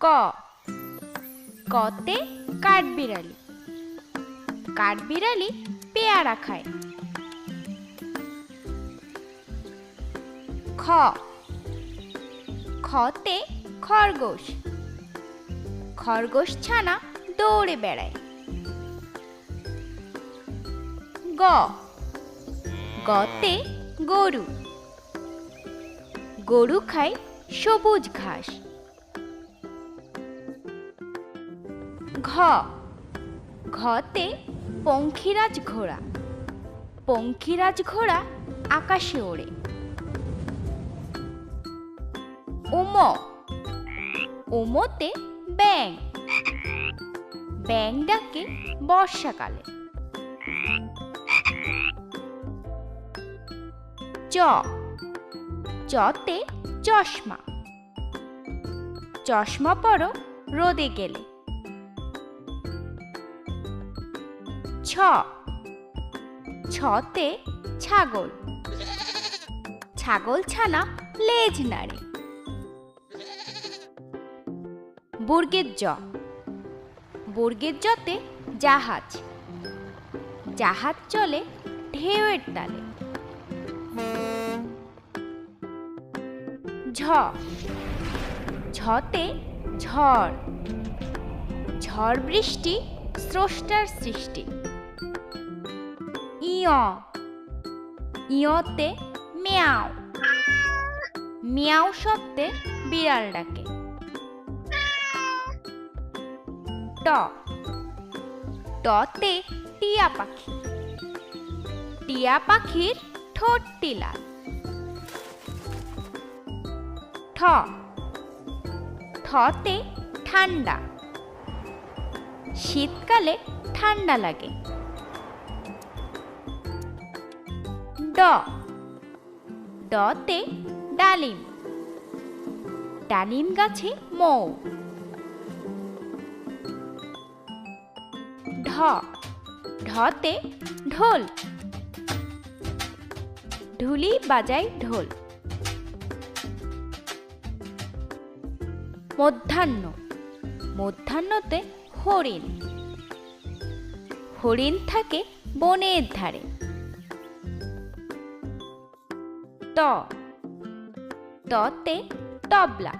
ক। কতে কাঠবিড়ালি। কাঠবিড়ালি পেয়ারা খায়। খ। খতে খরগোশ। খরগোশ ছানা দৌড়ে বেড়ায়। গ। গতে গরু। গরু খায় সবুজ ঘাস। ঘতে পঙ্খিরাজ ঘোড়া। পঙ্খিরাজ ঘোড়া আকাশে ওড়ে। ওম ওমতে ব্যাং ব্যাং ডাকে বর্ষাকালে। চ। চতে চশমা। চশমা পরো রোদে গেলে। ছতে ছাগল। ছাগল ছানা লেজ নাড়ে। বর্গের জ। বর্গের জতে জাহাজ। জাহাজ চলে ঢেউয়ের তালে। ঝ। ঝতে ঝড়। ঝড় বৃষ্টি স্রষ্টার সৃষ্টি। ইয় ইয়তে মিয়াও মিয়াও শব্দে বিড়াল ডাকে ট টতে টিয়া পাখি টিয়া পাখির ঠোঁটটি লাল ঠ ঠতে ঠান্ডা শীতকালে ঠান্ডা লাগে ড। ডতে ডালিম। ডালিম গাছে মৌ। ঢ। ঢতে ঢোল। ঢুলি বাজায় ঢোল। মধ্যাহ্ন। মধ্যাহ্নতে হরিণ। হরিণ থাকে বনের ধারে। ত ততে তবলা।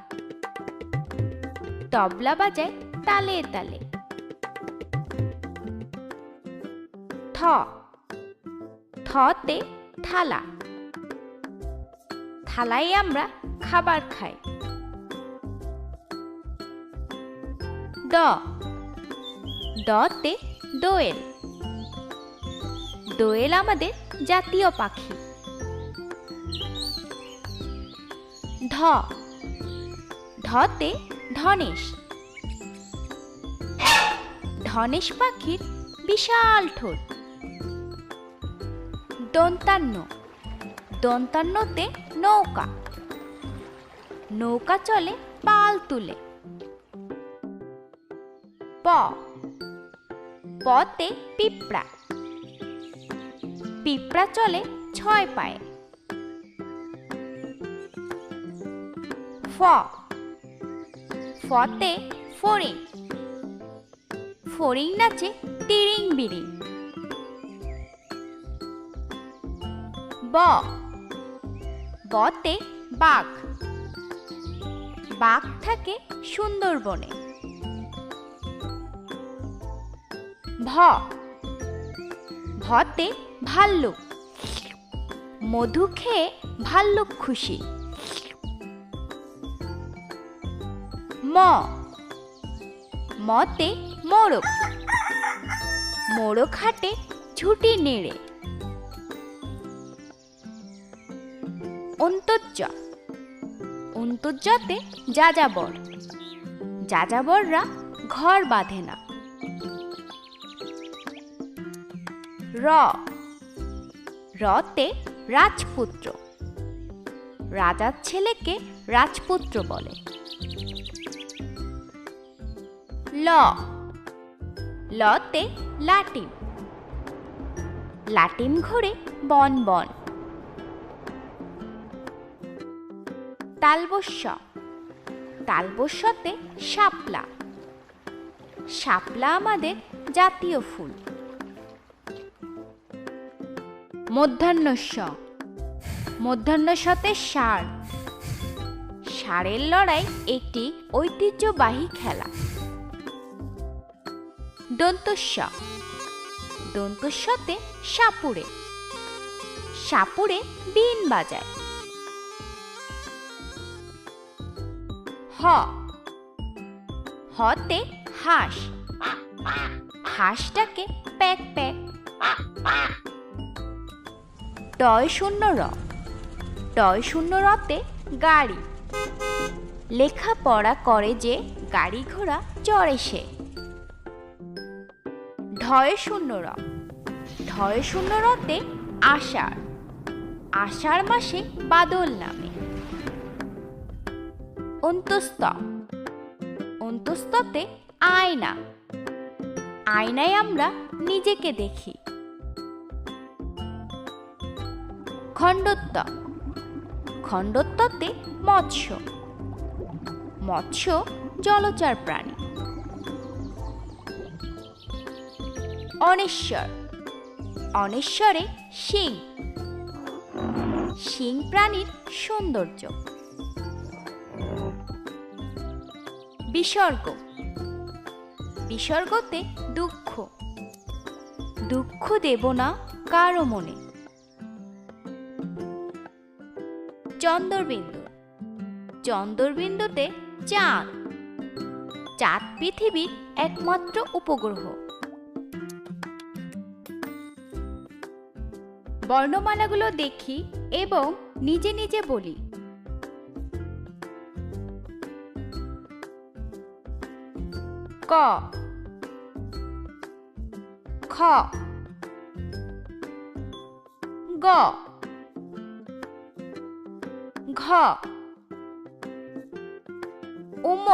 তবলা বাজায় তালে তালে। থ। থতে থালা। থালায় আমরা খাবার খাই। দ। দতে দোয়েল। দোয়েল আমাদের জাতীয় পাখি। ধ। ধতে ধনেশ। ধনেশ পাখির বিশাল ঠোঁট। দন্তান্ন। দন্তান্নতে নৌকা। নৌকা চলে পাল তুলে। প। পতে পিঁপড়া। পিঁপড়া চলে ছয় পায়ে। ফ। ফতে ফড়িং। ফড়িং নাচে তিরিং বিরিং। ব। বতে বাঘ। বাঘ থাকে সুন্দরবনে। ভ। ভতে ভাল্লুক। মধু খেয়ে ভাল্লুক খুশি। ম। মতে মোরগ মোরগ হাটে ঝুটি নেড়ে। অন্তর্য। অন্তর্যতে যাযাবর। যাযাবররা ঘর বাঁধে না। র। রতে রাজপুত্র। রাজার ছেলেকে রাজপুত্র বলে। ল। লতে লাটিম লাটিম ঘোরে বন বন তালবস্য। তালবস্যতে শাপলা। শাপলা আমাদের জাতীয় ফুল। মধ্যাহ্নস্য। মধ্যাহ্নস্যতে ষাঁড়। ষাঁড়ের লড়াই একটি ঐতিহ্যবাহী খেলা। দন্তস্য দন্তস্যতে সাপুড়ে। সাপুড়ে বিন বাজায়। হ। হতে হাঁস। হাঁসটাকে প্যাক প্যাক। টয় শূন্য র। টয় শূন্য রতে গাড়ি। লেখাপড়া করে যে গাড়ি ঘোড়া চড়ে সে। ঢয় শূন্য র ঢয় শূন্য রতে আষাঢ়। আষাঢ় মাসে বাদল নামে। অন্তস্ত অন্তস্ততে আয়না। আয়নায় আমরা নিজেকে দেখি। খণ্ডত্ব। খণ্ডত্বতে মৎস্য। মৎস্য জলচর প্রাণী। অনেশ্বর। অনেশ্বরে শিং। শিং প্রাণীর সৌন্দর্য। বিসর্গ। বিসর্গতে দুঃখ। দুঃখ দেব না কারও মনে। চন্দ্রবিন্দু। চন্দ্রবিন্দুতে চাঁদ। চাঁদ পৃথিবীর একমাত্র উপগ্রহ। বর্ণমালাগুলো দেখি এবং নিজে নিজে বলি। ক। খ। গ। ঘ। উম।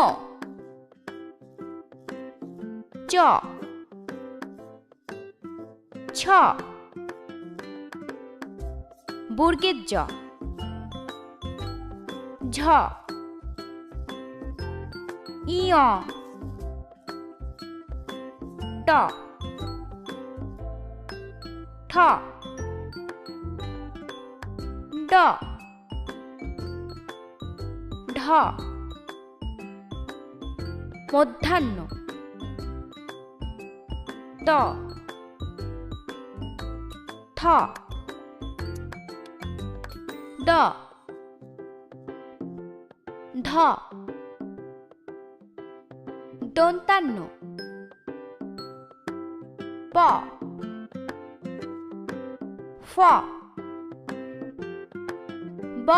চ। ছ। বর্গের জ। ঝ। ইয়। ট। ঠ। ড। ঢ। মধ্যাহ্ন। ত। দ ধ দন্তান্ন। প। ফ। ব।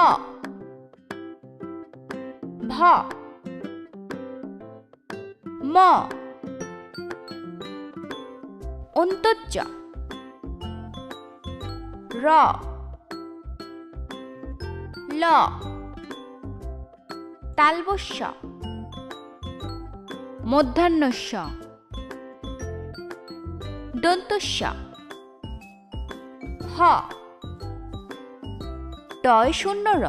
ভ। ম। অন্তর্য র। ল। তালবস্য মধ্যাহ্নস্য দন্তস্য হ। টয় শূন্য র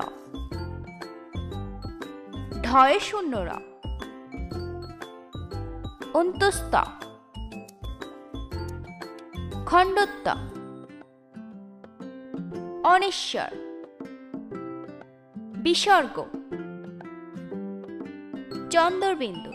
ঢয় শূন্য র অন্তস্ত খণ্ডত্ব। অনেশ্বর বিসর্গ। চন্দ্রবিন্দু।